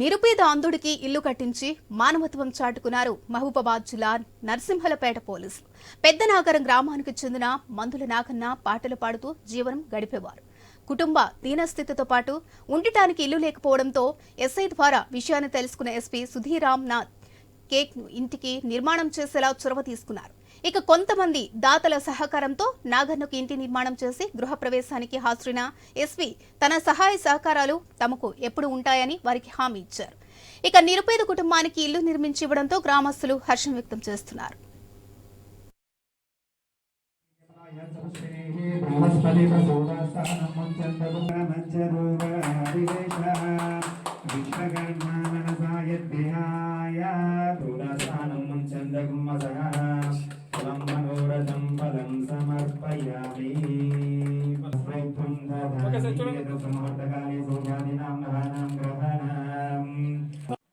నిరుపేద అంధుడికి ఇల్లు కట్టించి మానవత్వం చాటుకున్నారు మహబూబాబాద్ జిల్లా నరసింహలపేట పోలీసులు పెద్దనాగరం గ్రామానికి చెందిన మందుల నాగన్న పాటలు పాడుతూ జీవనం గడిపేవారు. కుటుంబ దీనస్థితితో పాటు ఉండటానికి ఇల్లు లేకపోవడంతో ఎస్ఐ ద్వారా విషయాన్ని తెలుసుకున్న ఎస్పీ సుధీరామ్ నాథ్ కేక్ ఇంటికి నిర్మాణం చేసేలా చొరవ తీసుకున్నారు. ఇక కొంతమంది దాతల సహకారంతో నాగన్నకు ఇంటి నిర్మాణం చేసి గృహప్రవేశానికి హాజరైన ఎస్వి తన సహాయ సహకారాలు తమకు ఎప్పుడు ఉంటాయని వారికి హామీ ఇచ్చారు. ఇక నిరుపేద కుటుంబానికి ఇల్లు నిర్మించి ఇవ్వడంతో గ్రామస్తులు హర్షం వ్యక్తం చేస్తున్నారు. బృహస్పతి ఫలం సమర్పయామి స్వైత్వం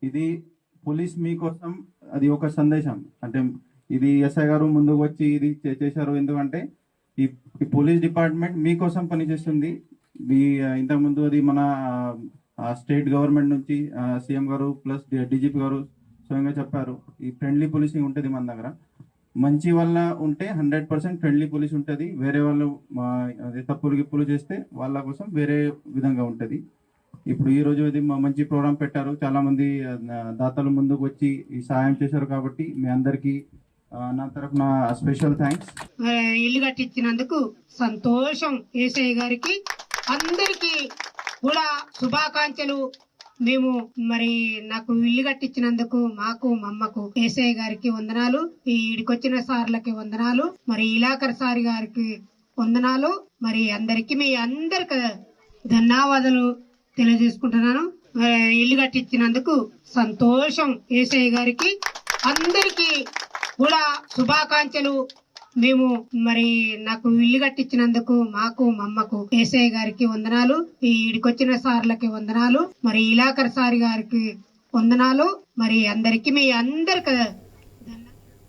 ఇది పోలీస్ మీకోసం అది ఒక సందేశం. అంటే ఇది ఎస్ఐ గారు ముందుకు వచ్చి ఇది చే- చేశారు. ఎందుకంటే ఈ పోలీస్ డిపార్ట్మెంట్ మీకోసం పనిచేస్తుంది. ఆ, ఇంతకుముందు అది మన స్టేట్ గవర్నమెంట్ నుంచి సీఎం గారు ప్లస్ డీజీపీ గారు స్వయంగా చెప్పారు. ఈ ఫ్రెండ్లీ పోలీసింగ్ ఉంటుంది మన దగ్గర. మంచి వల్ల ఉంటే హండ్రెడ్ పర్సెంట్ ఫ్రెండ్లీ పోలీస్ ఉంటుంది. వేరే వాళ్ళు అదే తప్పులు గిప్పులు చేస్తే వాళ్ళ కోసం వేరే విధంగా ఉంటుంది. ఇప్పుడు ఈ రోజు ఇది మంచి ప్రోగ్రామ్ పెట్టారు. చాలా మంది దాతలు ముందుకు వచ్చి ఈ సహాయం చేశారు కాబట్టి మీ అందరికి నా తరఫున స్పెషల్ థ్యాంక్స్. ఇల్లు కట్టించినందుకు సంతోషం. ఏసఐ గారికి అందరికి కూడా శుభాకాంక్షలు. మేము మరి నాకు ఇల్లు కట్టించినందుకు మాకు మా అమ్మకు గారికి వందనాలు ఈ ఇడికొచ్చిన సార్లకి వందనాలు మరి ఇలాకర్ సారి గారికి వందనాలు. మరి అందరికి మీ అందరికి ధన్యవాదాలు తెలియజేసుకుంటున్నాను. ఇల్లు కట్టించినందుకు సంతోషం. ఏసఐ గారికి అందరికి కూడా శుభాకాంక్షలు. మేము మరి నాకు ఇల్లు కట్టించినందుకు మాకు మా అమ్మకు ఏసయ్య గారికి వందనాలు ఈ ఈడికొచ్చిన సార్లకి వందనాలు మరి ఇలాకర్ సారి గారికి వందనాలు మరి అందరికి మీ అందరికి